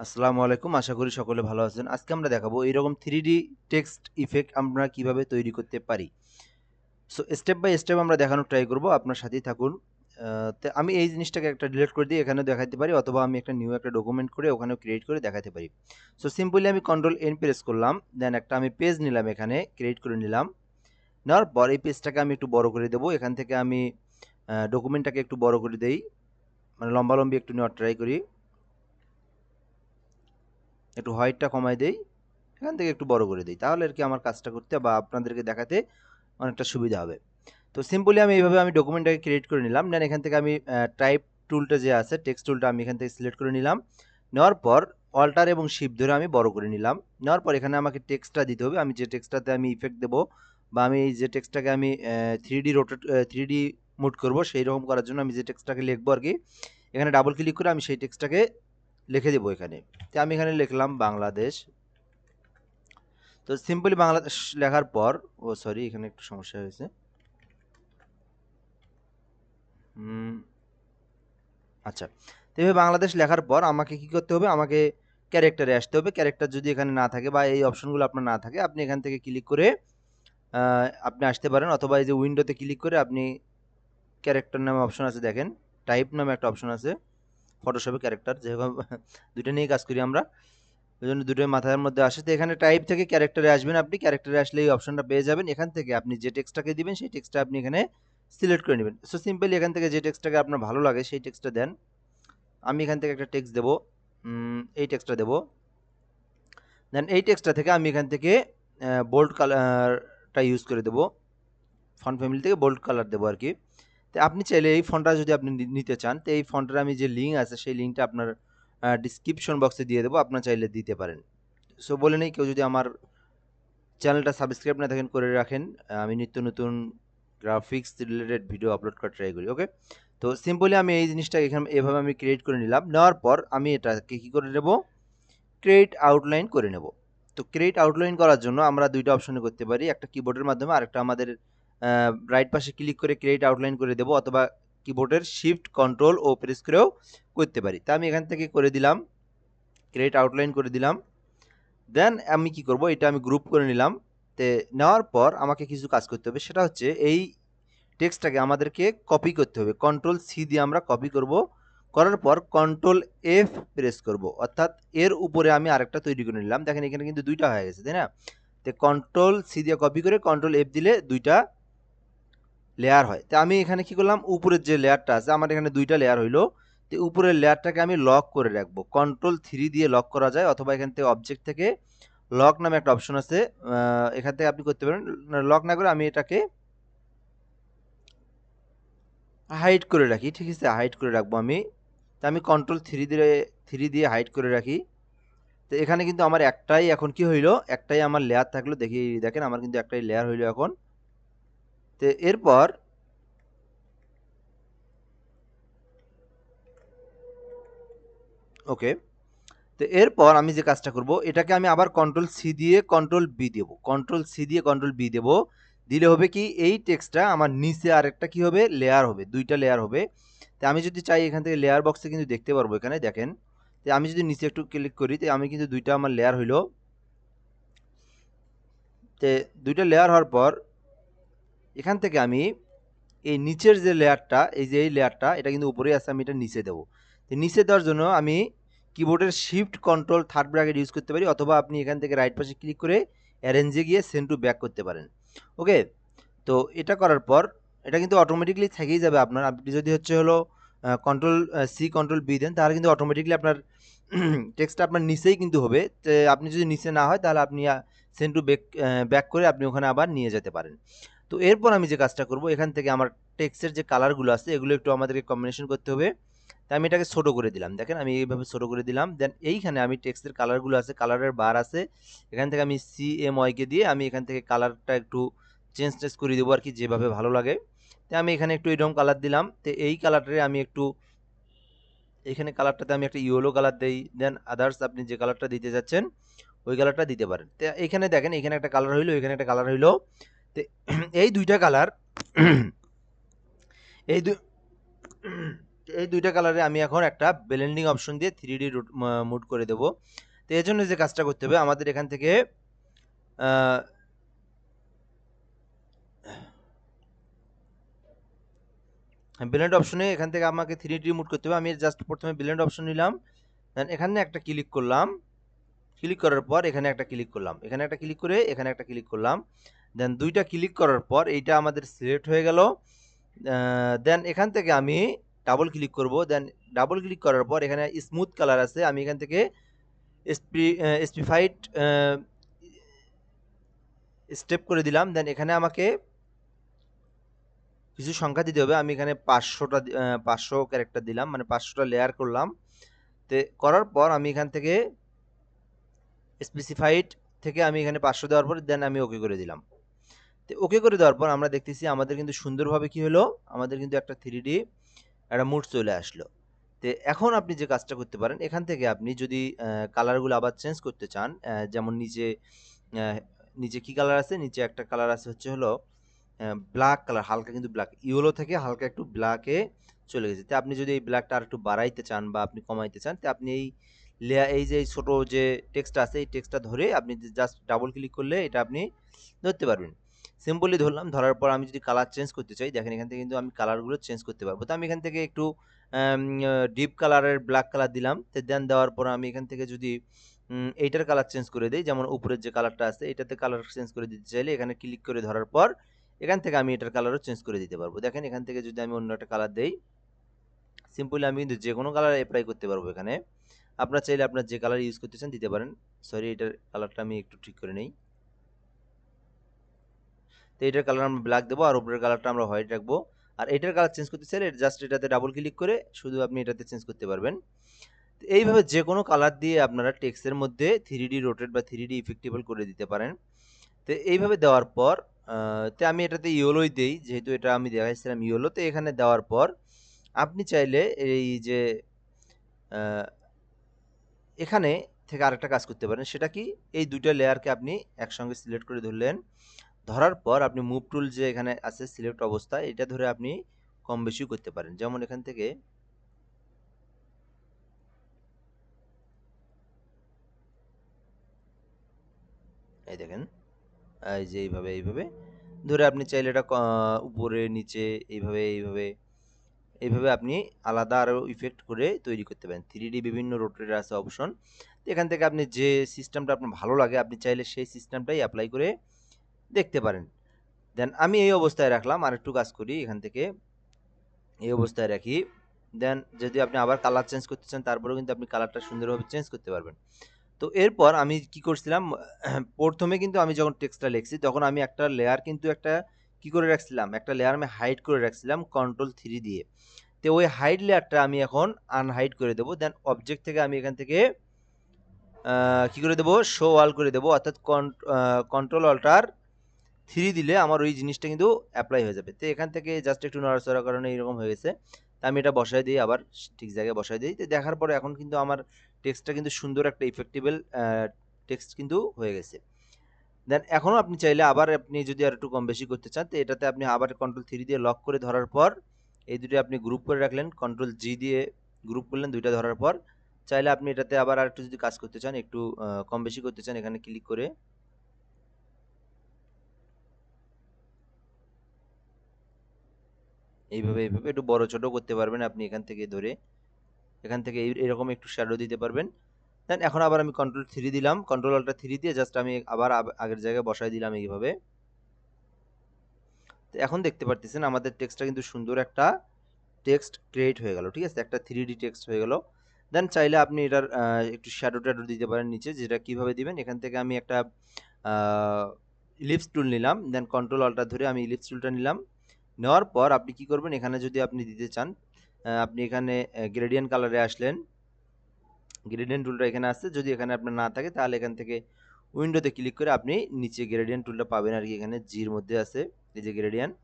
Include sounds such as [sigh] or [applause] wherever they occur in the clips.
আসসালামু আলাইকুম, আশা করি সকলে ভালো আছেন। আজকে আমরা দেখাবো এরকম থ্রি ডি টেক্সট ইফেক্ট আমরা কীভাবে তৈরি করতে পারি। সো স্টেপ বাই স্টেপ আমরা দেখানোর ট্রাই করব, আপনার সাথেই থাকুন। তো আমি এই জিনিসটাকে একটা ডিলিট করে দিই এখানেও দেখাতে পারি, অথবা আমি একটা নিউ একটা ডকুমেন্ট করে ওখানেও ক্রিয়েট করে দেখাতে পারি। সো সিম্পলি আমি কন্ট্রোল এন প্রেস করলাম দেন একটা আমি পেজ নিলাম এখানে ক্রিয়েট করে নিলাম। নেওয়ার পর এই পেজটাকে আমি একটু বড় করে দেবো, এখান থেকে আমি ডকুমেন্টটাকে একটু বড় করে দেই মানে লম্বালম্বি একটু নেওয়ার ট্রাই করি। একটু হোয়াইটটা কমাই দেই, এখান থেকে একটু বড় করে দিই, তাহলে আর কি আমার কাজটা করতে বা আপনাদেরকে দেখাতে অনেকটা সুবিধা হবে। তো সিম্পলি আমি এইভাবে আমি ডকুমেন্টটাকে ক্রিয়েট করে নিলাম দেন এখান থেকে আমি টাইপ টুলটা যে আছে টেক্সট টুলটা আমি এখান থেকে সিলেক্ট করে নিলাম। নেওয়ার পর অল্টার এবং শিপ ধরে আমি বড় করে নিলাম। নেওয়ার পর এখানে আমাকে টেক্সটটা দিতে হবে, আমি যে টেক্সটটাতে আমি ইফেক্ট দেবো বা আমি যে টেক্সটটাকে আমি three D rotate three D mode করব, সেই রকম করার জন্য আমি যে টেক্সটটাকে লিখব আর কি, এখানে ডাবল ক্লিক করে আমি সেই টেক্সটটাকে লিখে দেবো এখানে। তো আমি এখানে লিখলাম বাংলাদেশ। তো সিম্পলি বাংলাদেশ লেখার পর, ও সরি এখানে একটু সমস্যা হয়েছে। আচ্ছা। তো এভাবে বাংলাদেশ লেখার পর আমাকে কি করতে হবে? আমাকে ক্যারেক্টারে আসতে হবে। ক্যারেক্টার যদি এখানে না থাকে বা এই অপশনগুলো আপনার না থাকে, আপনি এখান থেকে ক্লিক করে আপনি আসতে পারেন। অথবা এই যে উইন্ডোতে ক্লিক করে আপনি ক্যারেক্টার নামে অপশন আছে দেখেন। টাইপ নামে একটা অপশন আছে। ফটোশপে ক্যারেক্টার যেভাবে দুটো নিয়ে কাজ করি আমরা। ওই জন্য দুটোই মাথার মধ্যে আসে। তো এখানে টাইপ থেকে ক্যারেক্টারে আসবেন আপনি। ক্যারেক্টারে আসলে এই অপশনটা পেয়ে যাবেন। এখান থেকে আপনি যে টেক্সটটাকে দিবেন, সেই টেক্সটটা আপনি এখানে সিলেক্ট করে নেবেন। সো সিম্পলি এখান থেকে যে টেক্সটটাকে আপনার ভালো লাগে, সেই টেক্সটটা দেন। আমি এখান থেকে একটা টেক্সট দেবো। এই টেক্সটটা দেবো। দেন এই টেক্সটটা থেকে আমি এখান থেকে বোল্ড কালারটা ইউজ করে দেবো। ফন্ট ফ্যামিলি থেকে বোল্ড কালার দেবো আর কি। তো আপনি চাইলে এই ফন্টটা যদি আপনি নিতে চান, তো এই ফন্টের আমি যে লিঙ্ক আছে, সেই লিঙ্কটা আপনার ডিসক্রিপশন বক্সে দিয়ে দেবো, আপনার চাইলে দিতে পারেন। সো বলে নেই কেউ যদি আমার চ্যানেলটা সাবস্ক্রাইব না থাকেন, করে রাখেন, আমি নিত্য নতুন গ্রাফিক্স রিলেটেড ভিডিও আপলোড করার ট্রাই করি ওকে তো সিম্পলি আমি এই জিনিসটা এখানে, এভাবে আমি ক্রিয়েট করে নিলাম, নেওয়ার পর আমি এটাকে কী করে নেব? ক্রিয়েট আউটলাইন করে নেব। তো ক্রিয়েট আউটলাইন করার জন্য আমরা দুইটা অপশনে করতে পারি, একটা কিবোর্ডের মাধ্যমে আরেকটা আমাদের রাইট পাশে ক্লিক করে ক্রিয়েট আউটলাইন করে দেবো অথবা কিবোর্ডের শিফট কন্ট্রোল ও প্রেস করেও করতে পারি। তা আমি এখান থেকে করে দিলাম ক্রিয়েট আউটলাইন করে দিলাম। দেন আমি কি করব, এটা আমি গ্রুপ করে নিলাম। তে নেওয়ার পর আমাকে কিছু কাজ করতে হবে, সেটা হচ্ছে এই টেক্সটটাকে আমাদেরকে কপি করতে হবে। কন্ট্রোল সি দিয়ে আমরা কপি করব। করার পর কন্ট্রোল এফ প্রেস করব। অর্থাৎ এর উপরে আমি আরেকটা তৈরি করে নিলাম। দেখেন এখানে কিন্তু দুইটা হয়ে গেছে, তাই না? তো কন্ট্রোল সি দিয়ে কপি করে কন্ট্রোল এফ দিলে দুইটা লেয়ার হয়। তো আমি এখানে কি করলাম? উপরের যে লেয়ারটা আছে, আমার এখানে দুইটা লেয়ার হইল। তো উপরের লেয়ারটাকে আমি লক করে রাখব। কন্ট্রোল থ্রি দিয়ে লক করা যায়, অথবা এখান থেকে অবজেক্ট থেকে লক নামে একটা অপশন আছে। এখান থেকে আপনি করতে পারেন। লক না করে আমি এটাকে হাইড করে রাখি। ঠিক আছে? হাইড করে রাখব আমি। তা আমি কন্ট্রোল থ্রি দিয়ে থ্রি দিয়ে হাইড করে রাখি। তো এখানে কিন্তু আমার একটাই এখন কি হইল? একটাই আমার লেয়ার থাকল। দেখি, দেখেন, আমার কিন্তু একটাই লেয়ার হইল এখন। তো এরপর ওকে, তো এরপর আমি যে কাজটা করব, এটাকে আমি আবার কন্ট্রোল সি দিয়ে কন্ট্রোল বি দেব। কন্ট্রোল সি দিয়ে কন্ট্রোল বি দেব। দিলে হবে কি, এই টেক্সটটা আমার নিচে আরেকটা কি হবে? লেয়ার হবে, দুইটা লেয়ার হবে। তো আমি যদি চাই এখান থেকে লেয়ার বক্সে কিন্তু দেখতে পারব এখানে, দেখেন। তো আমি যদি নিচে একটু ক্লিক করি, তো আমি কিন্তু দুইটা আমার লেয়ার হইল। তে দুইটা লেয়ার হওয়ার পর এখান থেকে আমি এই নিচের যে লেয়ারটা, এই যে এই লেয়ারটা, এটা কিন্তু উপরেই আছে, আমি এটা নিচে দেবো। তো নিচে দেওয়ার জন্য আমি কিবোর্ডের shift control third bracket use করতে পারি, অথবা আপনি এখান থেকে রাইট পাশে ক্লিক করে অ্যারেঞ্জে গিয়ে সেন্ড টু ব্যাক করতে পারেন। ওকে তো এটা করার পর, এটা কিন্তু অটোমেটিকলি থেকেই যাবে আপনার। আপনি যদি হচ্ছে হলো কন্ট্রোল সি কন্ট্রোল বি দেন, তাহলে কিন্তু অটোমেটিকলি আপনার [clears throat] টেক্সটটা আপনার নিচেই কিন্তু হবে। আপনি যদি নিচে না হয়, তাহলে আপনি সেন্ড টু ব্যাক ব্যাক করে আপনি ওখানে আবার নিয়ে যেতে পারেন। তো এরপর আমি যে কাজটা করব, এখান থেকে আমার টেক্সের যে কালারগুলো আছে, এগুলো একটু আমাদেরকে কম্বিনেশন করতে হবে। তাই আমি এটাকে ছোটো করে দিলাম, দেখেন আমি এইভাবে ছোটো করে দিলাম। দেন এইখানে আমি টেক্সের কালারগুলো আছে, কালারের বার আছে। এখান থেকে আমি সি এম ওয়াইকে দিয়ে আমি এখান থেকে কালারটা একটু চেঞ্জ টেঞ্জ করে দেবো আর কি, যেভাবে ভালো লাগে। তো আমি এখানে একটু এরকম কালার দিলাম। তো এই কালারটারে আমি একটু, এখানে কালারটাতে আমি একটা ইয়েলো কালার দিই। দেন আদার্স আপনি যে কালারটা দিতে যাচ্ছেন, ওই কালারটা দিতে পারেন। তো এখানে দেখেন, এখানে একটা কালার হইল, এখানে একটা কালার হইল। এই দুইটা কালার এই দুই এই দুইটা কালারে আমি এখন একটা ব্লেন্ডিং অপশন দিয়ে থ্রি ডি মুড করে দেব। তো এর জন্য যে কাজটা করতে হবে, আমাদের এখান থেকে ব্লেন্ড অপশনে এখান থেকে আমাকে থ্রি ডি মুড করতে হবে। আমি জাস্ট প্রথমে ব্লেন্ড অপশন নিলাম দেন এখানে একটা ক্লিক করলাম। ক্লিক করার পর এখানে একটা ক্লিক করলাম। এখানে একটা ক্লিক করে এখানে একটা ক্লিক করলাম। দেন দুইটা ক্লিক করার পর এইটা আমাদের সিলেক্ট হয়ে গেল। দেন এখান থেকে আমি ডাবল ক্লিক করব। দেন ডাবল ক্লিক করার পর এখানে স্মুথ কালার আছে। আমি এখান থেকে স্পি স্পিফাইড স্টেপ করে দিলাম। দেন এখানে আমাকে কিছু সংখ্যা দিতে হবে। আমি এখানে পাঁচশোটা পাঁচশো ক্যারেক্টার দিলাম। মানে পাঁচশোটা লেয়ার করলাম। তে করার পর আমি এখান থেকে স্পেসিফাইড থেকে আমি এখানে পাঁচশো দেওয়ার পর দেন আমি ওকে করে দিলাম। তো ওকে করে দেওয়ার পর আমরা দেখতেছি আমাদের কিন্তু সুন্দরভাবে কি হলো? আমাদের কিন্তু একটা থ্রি ডি একটা মুড চলে আসলো। তো এখন আপনি যে কাজটা করতে পারেন, এখান থেকে আপনি যদি কালারগুলো আবার চেঞ্জ করতে চান যেমন নিচে নিচে কি কালার আছে? নিচে একটা কালার আছে হচ্ছে হলো ব্ল্যাক কালার হালকা কিন্তু ব্ল্যাক ইয়েলো থেকে হালকা একটু ব্ল্যাকে চলে গেছে। তো আপনি যদি এই ব্ল্যাকটা আর একটু বাড়াইতে চান বা আপনি কমাইতে চান, তো আপনি এই লেয়া এই যে ছোটো যে টেক্সট আছে, এই টেক্সটটা ধরে আপনি জাস্ট ডাবল ক্লিক করলে এটা আপনি ধরতে পারবেন। সিম্পলি ধরলাম, ধরার পর আমি যদি কালার চেঞ্জ করতে চাই, দেখেন এখান থেকে কিন্তু আমি কালারগুলো চেঞ্জ করতে পারব। তো আমি এখান থেকে একটু ডিপ কালারের ব্ল্যাক কালার দিলাম। তো দেন দেওয়ার পর আমি এখান থেকে যদি এইটার কালার চেঞ্জ করে দিই, যেমন উপরের যে কালারটা আছে, এটাতে কালার চেঞ্জ করে দিতে চাইলে এখানে ক্লিক করে ধরার পর, এখান থেকে আমি এটার কালারও চেঞ্জ করে দিতে পারব। দেখেন এখান থেকে যদি আমি অন্য একটা কালার দিই সিম্পলি আমি কিন্তু যে কোনো কালার অ্যাপ্লাই করতে পারব এখানে। আপনার চাইলে আপনার যে কালার ইউজ করতে চান দিতে পারেন। সরি এটার কালারটা আমি একটু ঠিক করে নেই। তো এটার কালার আমরা ব্ল্যাক দেবো আর উপরের কালারটা আমরা হোয়াইট রাখব। আর এটার কালার চেঞ্জ করতে চাইলে জাস্ট এটাতে ডাবল ক্লিক করে শুধু আপনি এটাতে চেঞ্জ করতে পারবেন। এইভাবে যে কোনো কালার দিয়ে আপনারা টেক্সের মধ্যে থ্রি ডি রোটেট বা থ্রি ডি ইফেক্টিবল করে দিতে পারেন। তো এইভাবে দেওয়ার পর তো আমি এটাতে ইয়োলোই দেই, যেহেতু এটা আমি দেখাইছিলাম ইয়োলো তো এখানে দেওয়ার পর আপনি চাইলে এই যে এখানে থেকে আরেকটা কাজ করতে পারেন। সেটা কি? এই দুইটা লেয়ারকে আপনি একসঙ্গে সিলেক্ট করে ধরলেন। ধরার পর আপনি মুভ টুল যে এখানে আছে সিলেক্ট অবস্থা এটা ধরে আপনি কম বেশিও করতে পারেন। যেমন এখান থেকে এই দেখেন, এই যে এইভাবে এইভাবে ধরে আপনি চাইলে এটা উপরে, নিচে, এইভাবে এইভাবে এইভাবে আপনি আলাদা আরও ইফেক্ট করে তৈরি করতে পারেন। থ্রি বিভিন্ন রোটের আছে অপশন এখান থেকে আপনি যে সিস্টেমটা আপনার ভালো লাগে, আপনি চাইলে সেই সিস্টেমটাই অ্যাপ্লাই করে দেখতে পারেন। দেন আমি এই অবস্থায় রাখলাম আর একটু কাজ করি এখান থেকে। এই অবস্থায় রাখি। দেন যদি আপনি আবার কালার চেঞ্জ করতে চান, তারপরেও কিন্তু আপনি কালারটা সুন্দরভাবে চেঞ্জ করতে পারবেন। তো এরপর আমি কি করছিলাম, [clears throat] প্রথমে কিন্তু আমি যখন টেক্সটটা লিখছি, তখন আমি একটা লেয়ার কিন্তু একটা কি করে রাখছিলাম, একটা লেয়ার আমি হাইড করে রাখছিলাম কন্ট্রোল থ্রি দিয়ে। তো ওই হাইড লেয়ারটা আমি এখন আনহাইড করে দেবো। দেন অবজেক্ট থেকে আমি এখান থেকে কি করে দেবো? শো ওয়াল করে দেবো। অর্থাৎ কন্ট্রোল অল্টার থ্রি দিলে আমার ওই জিনিসটা কিন্তু অ্যাপ্লাই হয়ে যাবে। তো এখান থেকে জাস্ট একটু নড়াচড়ার কারণে এইরকম হয়ে গেছে। তা আমি এটা বসাই দিই আবার, ঠিক জায়গায় বসাই দিই। তো দেখার পরে এখন কিন্তু আমার টেক্সটটা কিন্তু সুন্দর একটা ইফেক্টিবল টেক্সট কিন্তু হয়ে গেছে। দেন এখনও আপনি চাইলে আবার আপনি যদি আর একটু কম বেশি করতে চান, তো এটাতে আপনি আবার কন্ট্রোল থ্রি দিয়ে লক করে ধরার পর, এই দুটো আপনি গ্রুপ করে রাখলেন কন্ট্রোল জি দিয়ে গ্রুপ করলেন, দুইটা ধরার পর, চাইলে আপনি এটাতে আবার আর একটু যদি কাজ করতে চান, একটু কম বেশি করতে চান, এখানে ক্লিক করে এইভাবে এইভাবে একটু বড়, ছোট করতে পারবেন আপনি এখান থেকে ধরে। এখান থেকে এরকম একটু শ্যাডো দিতে পারবেন। দেন এখন আবার আমি কন্ট্রোল থ্রি দিলাম। কন্ট্রোল আলটা থ্রি দিয়ে জাস্ট আমি আবার আগের জায়গায় বসাই দিলাম এইভাবে। তো এখন দেখতে পারতেছেন আমাদের টেক্সটটা কিন্তু সুন্দর একটা টেক্সট ক্রিয়েট হয়ে গেল, ঠিক আছে? একটা থ্রি ডি টেক্সট হয়ে গেল। দেন চাইলে আপনি এটার একটু শ্যাডো ট্যাডো দিতে পারেন নিচে, যেটা কীভাবে দিবেন? এখান থেকে আমি একটা ইলিপস টুল নিলাম। দেন কন্ট্রোল আলটা ধরে আমি ইলিপস টুলটা নিলাম। নেওয়ার পর আপনি কি করবেন? এখানে যদি আপনি দিতে চান আপনি এখানে গ্রেডিয়েন্ট কালারে আসলেন। গ্রেডিয়েন্ট টুলটা এখানে আসছে। যদি এখানে আপনার না থাকে, তাহলে এখান থেকে উইন্ডোতে ক্লিক করে আপনি নিচে গ্রেডিয়েন্ট টুলটা পাবেন আর কি। এখানে জির মধ্যে আছে, এই যে গ্রেডিয়েন্ট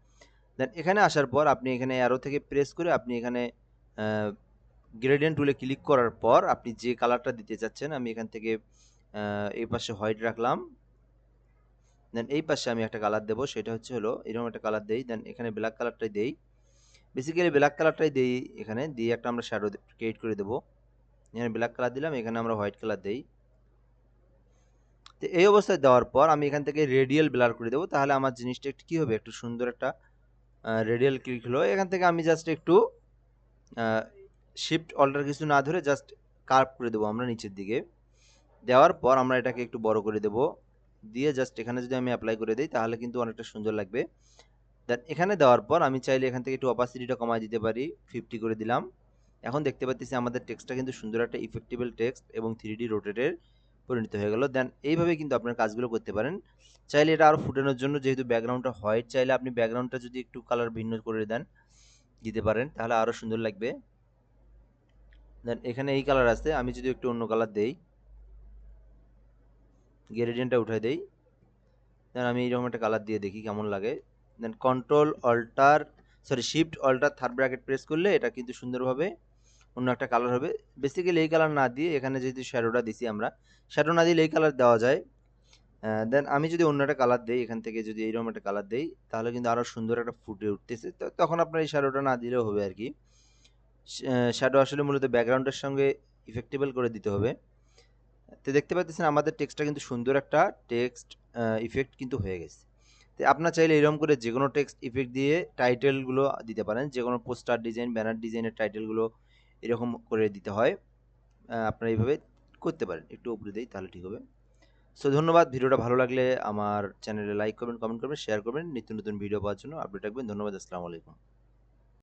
দেন এখানে আসার পর আপনি এখানে অ্যারো থেকে প্রেস করে আপনি এখানে গ্রেডিয়েন্ট টুলে ক্লিক করার পর আপনি যে কালারটা দিতে চাচ্ছেন, আমি এখান থেকে এই পাশে হোয়াইট রাখলাম। দেন এই পাশে আমি একটা কালার দেবো, সেটা হচ্ছে হলো এরকম একটা কালার দেই দেন এখানে ব্ল্যাক কালারটাই দেই। বেসিক্যালি ব্ল্যাক কালারটাই দেই এখানে, দিয়ে একটা আমরা শ্যাডো ক্রিয়েট করে দেবো। এখানে ব্ল্যাক কালার দিলাম, এখানে আমরা হোয়াইট কালার দেই। তো এই অবস্থায় দেওয়ার পর আমি এখান থেকে রেডিয়াল ব্লার করে দেবো, তাহলে আমার জিনিসটা একটু কী হবে? একটু সুন্দর একটা রেডিয়াল ক্লিক হলো। এখান থেকে আমি জাস্ট একটু শিফট অল্টার কিছু না ধরে জাস্ট কার্ভ করে দেবো আমরা নিচের দিকে। দেওয়ার পর আমরা এটাকে একটু বড় করে দেব। দিয়ে জাস্ট এখানে যদি আমি অ্যাপ্লাই করে দিই, তাহলে কিন্তু অনেকটা সুন্দর লাগবে। দেন এখানে দেওয়ার পর আমি চাইলে এখান থেকে একটু অপাসিটিটা কমায় দিতে পারি ফিফটি করে দিলাম। এখন দেখতে পাচ্ছি আমাদের টেক্সটটা কিন্তু সুন্দর একটা ইফেক্টিবল টেক্সট এবং থ্রি ডি রোটেটের পরিণত হয়ে গেল। দেন এইভাবে কিন্তু আপনার কাজগুলো করতে পারেন। চাইলে এটা আরও ফুটানোর জন্য যেহেতু ব্যাকগ্রাউন্ডটা হোয়াইট চাইলে আপনি ব্যাকগ্রাউন্ডটা যদি একটু কালার ভিন্ন করে দেন, দিতে পারেন, তাহলে আরও সুন্দর লাগবে। দেন এখানে এই কালার আছে, আমি যদি একটু অন্য কালার দেই গ্রেডিয়েন্টটা উঠাই দেই। দেন আমি এইরকম একটা কালার দিয়ে দেখি কেমন লাগে। Then control alt sorry shift alt third bracket press করলে এটা কিন্তু সুন্দরভাবে অন্য একটা কালার হবে। বেসিক্যালি এই কালার না দিয়ে এখানে যেহেতু শ্যাডোটা দিছি আমরা শ্যাডো না দিলে এই কালার দেওয়া যায়। দেন আমি যদি অন্য একটা কালার দিই, এখান থেকে যদি এইরকম একটা কালার দিই, তাহলে কিন্তু আরও সুন্দর একটা ফুটে উঠতেছে। তো তখন আপনার এই শ্যাডোটা না দিলেও হবে আর কি শ্যাডো আসলে মূলত ব্যাকগ্রাউন্ডের সঙ্গে ইফেক্টেবল করে দিতে হবে। তো দেখতে পাচ্ছেন আমাদের টেক্সটটা কিন্তু সুন্দর একটা টেক্সট ইফেক্ট কিন্তু হয়ে গেছে। তো আপনার চাইলে এরকম করে যে কোনো টেক্সট ইফেক্ট দিয়ে টাইটেলগুলো দিতে পারেন যে কোনো পোস্টার ডিজাইন, ব্যানার ডিজাইনের টাইটেলগুলো এরকম করে দিতে হয় আপনারা এইভাবে করতে পারেন। একটু উপরে দিই তাহলে ঠিক হবে। সো ধন্যবাদ, ভিডিওটা ভালো লাগলে আমার চ্যানেলে লাইক করবেন কমেন্ট করবেন শেয়ার করবেন, নিত্য নতুন ভিডিও পাওয়ার জন্য আপডেট রাখবেন। ধন্যবাদ, আসসালামু আলাইকুম।